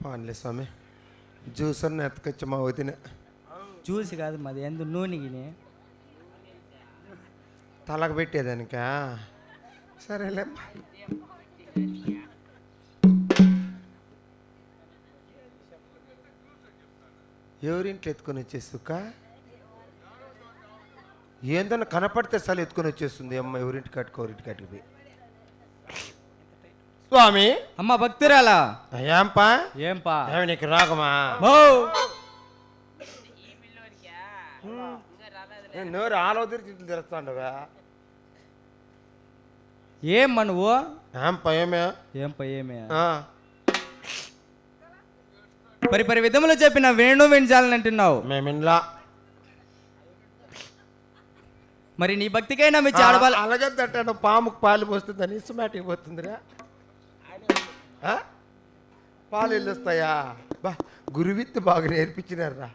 పాన్లే స్వామి juice అన్న ఎత్తుకొచ్చి మా వదిన చూసి కాదు మాది ఎందు నూనెగిని తలకు పెట్టేదానికా సరేలే ఎవరింట్లో ఎత్తుకొని వచ్చేస్తుక్క ఏందన్నా కనపడితే సలు ఎత్తుకొని వచ్చేస్తుంది అమ్మ ఎవరింటి కట్టుకో ఎవరింటి కట్టుకుపోయి స్వామి. అమ్మ భక్తురాలా? ఏంపా ఏంపా? ఏమి నీకు రాగమా ఓ నేను నోరు ఆలోచన తిట్లు తెరుస్తాండవా ఏమ్మా నువ్వు? ఏంపా ఏమే? ఏంపా ఏమే? పరి పరి విధములు చెప్పిన వేణు వించాలని అంటున్నావు. మేమిన్లా. మరి నీ భక్తికైనా మీ ఆడవాళ్ళ అలాగే తట్టాను పాముకు పాలు పోస్తుందని ఇసుమాటికి పోతుందిరా. ఆ? పాలు వెళ్ళొస్తాయా? బా గురువిత్తు బాగా నేర్పించినారా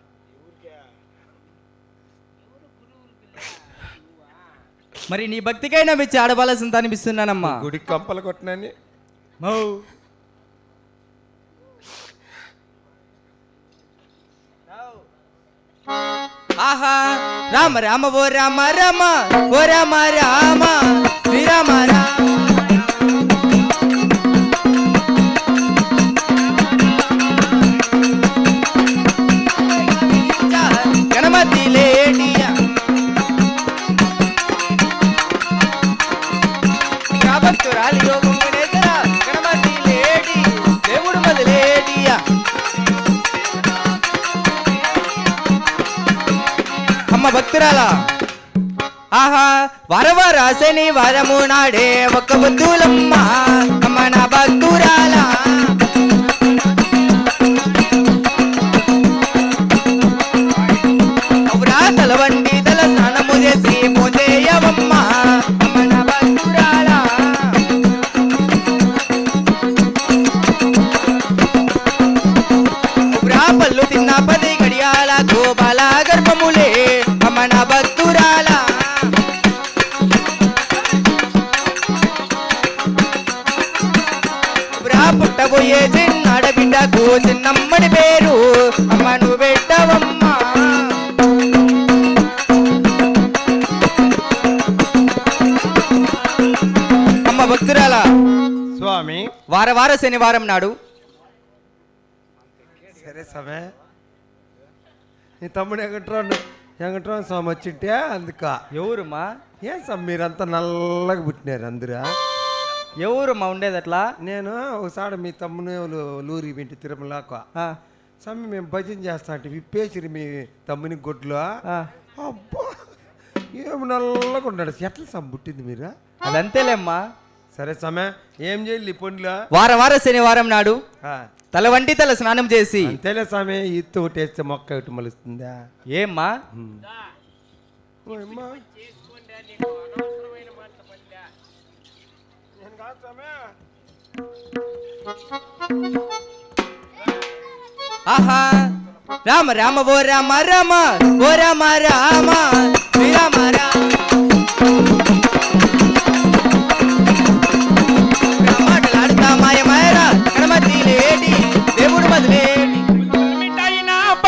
మరి నీ భక్తికైనా మెచ్చి ఆడవలసింది అనిపిస్తున్నానమ్మా. గుడి కంపలు కొట్టినని మౌ. ఆహా రామ రామ ఓ రామ రామ ఓ రామ రామ శ్రీరామ రామ. అమ్మ భక్తురాల? ఆహా వరవర శని వరము నాడే ఒక బుద్ధులమ్మ అమ్మ నా భక్తురాల. తల వంటి తల స్నానము చేసి అమ్మ నా భక్తురాల. పళ్ళు తిన్న పది గడియాల గోబా పుట్టబోయే చిన్నాడ బిడ్డకు చిన్నమ్మడి పేరు. అమ్మ నువ్వు పెట్టవమ్మా. అమ్మ భక్తురాల స్వామి. వార వార శనివారం నాడు. సరే సమే నీ తమ్ముడు వెంకట్రావు వెంకట్రావు స్వామి వచ్చింటే అందుక? ఎవరుమా ఏం స్వామి మీరంతా నల్లగా పుట్టినారు అందరూ. ఎవరుమా ఉండేది అట్లా? నేను ఒకసారి మీ తమ్ముని లూరి వింటి తిరుమలకు ఆ, స్వామి మేము భజన చేస్తా అంటే విప్పేసిరి మీ తమ్ముని గొడ్లు. అబ్బా ఏమి నల్లగా ఉన్నాడు. ఎట్లా సమ్ పుట్టింది మీరు? అదంతేలేమ్మా. సరే సమే ఏం చేయాలి పండ్లు వార వార శనివారం నాడు తల వంటి తల స్నానం చేసి. అంతేలే స్వామి ఇత్తు ఒకటేస్తే మొక్క ఒకటి మలుస్తుందా? ఏమ్మా? ఓయమ్మా. ఆహా రామ రామ ఓ రామ రామ ఓ రామ రామ శ్రీరామ